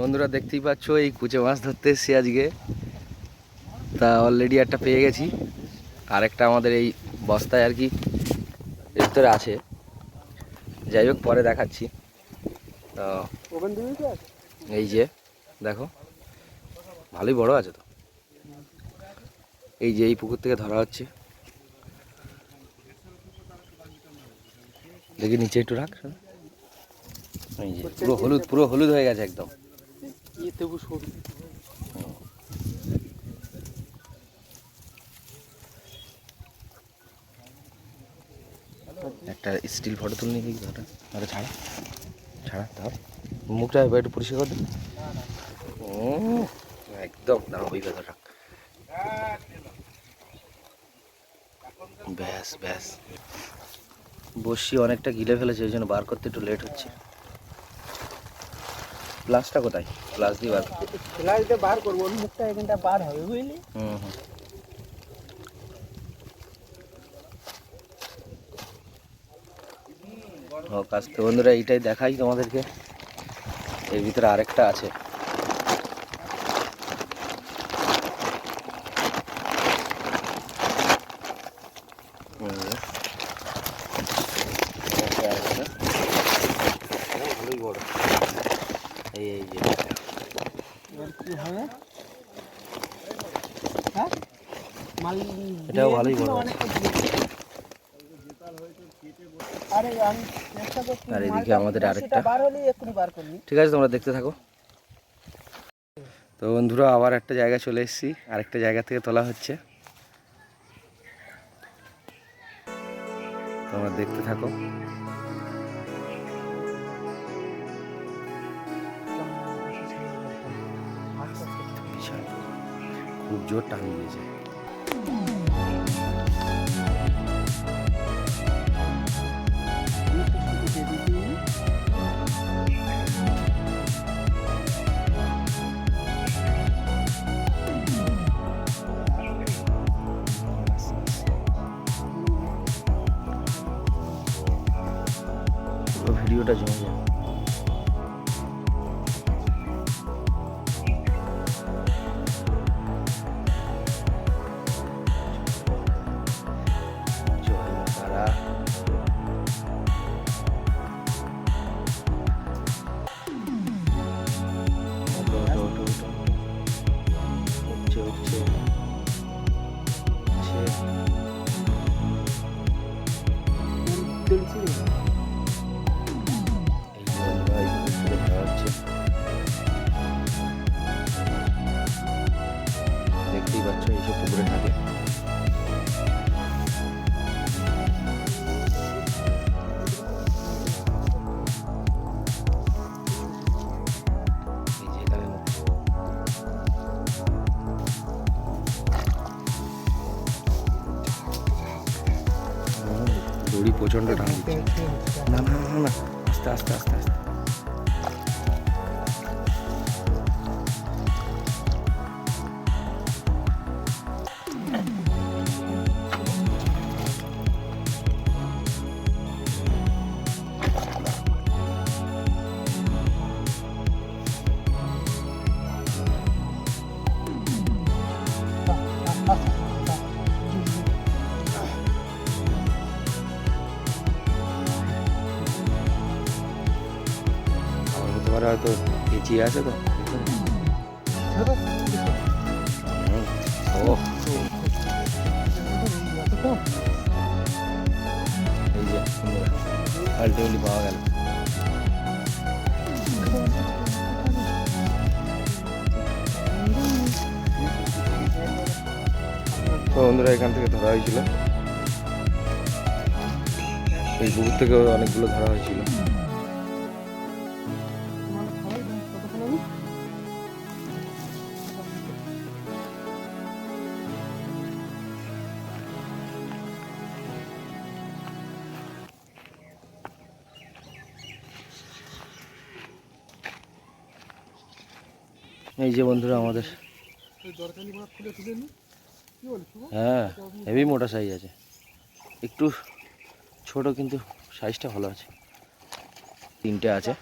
বন্ধুরা দেখতেই পাচ্ছ এই কুচে মাছ ধরতে এসেছি আজকে। তা অলরেডি একটা পেয়ে গেছি। আর একটা আমাদের এই বস্তায় আর কি ভিতরে আছে। যাই হোক পরে দেখাচ্ছি। তো এই যে দেখো ভালোই বড় আছে তো। এই যে এই পুকুর থেকে ধরা হচ্ছে। দেখি নিচে একটু রাখ। এই যে পুরো হলুদ পুরো হলুদ হয়ে গেছে একদম। একটা স্টিল ফটো তুলে নিয়ে দেখি ওটা আরে ছাড়া। ছাড়া? ধর মুখটা এবার একটু পরিষ্কার করে ও একদম দাঁড়া ওই রাখ ব্যাস ব্যাস। বসি অনেকটা গিলে ফেলেছে ওই জন্য বার করতে একটু লেট হচ্ছে। গ্লাসটা কোথায়? প্লাস দিয়ে বার প্লাস দিয়ে বার করব মুখটা এখানটা বার হবে বুঝলি? হুম হুম। ও কাজ তো বন্ধুরা এইটাই দেখাই তোমাদেরকে। এর ভিতরে আরেকটা আছে হুম। এই আরেকটা। ও, ভালোই বড় এই এই যে। কি হবে হ্যাঁ? মাল এটাও ভালোই বড়। আরে আমি চেষ্টা করছি আর এদিকে আমাদের আরেকটা। বার হলেই এক্ষুনি বার করলি ঠিক আছে তোমরা দেখতে থাকো। তো বন্ধুরা আবার একটা জায়গায় চলে এসেছি। আরেকটা জায়গা থেকে তোলা হচ্ছে। তোমরা দেখতে থাকো। খুব জোর টান দিয়েছে ভিডিওটা জমে যায় প্রচণ্ড টান দিচ্ছে না না না না আস্তে আস্তে আস্তে আস্তে। পারে হয়তো পেঁচিয়ে আছে তো। আলটিমেটলি পাওয়া গেল। তো বন্ধুরা, এখান থেকে ধরা হয়েছিল। এই পুকুর থেকেও অনেকগুলো ধরা হয়েছিল। এই যে বন্ধুরা আমাদের। হ্যাঁ হেভি মোটা সাইজ আছে। একটু ছোট কিন্তু সাইজটা ভালো আছে। তিনটে আছে।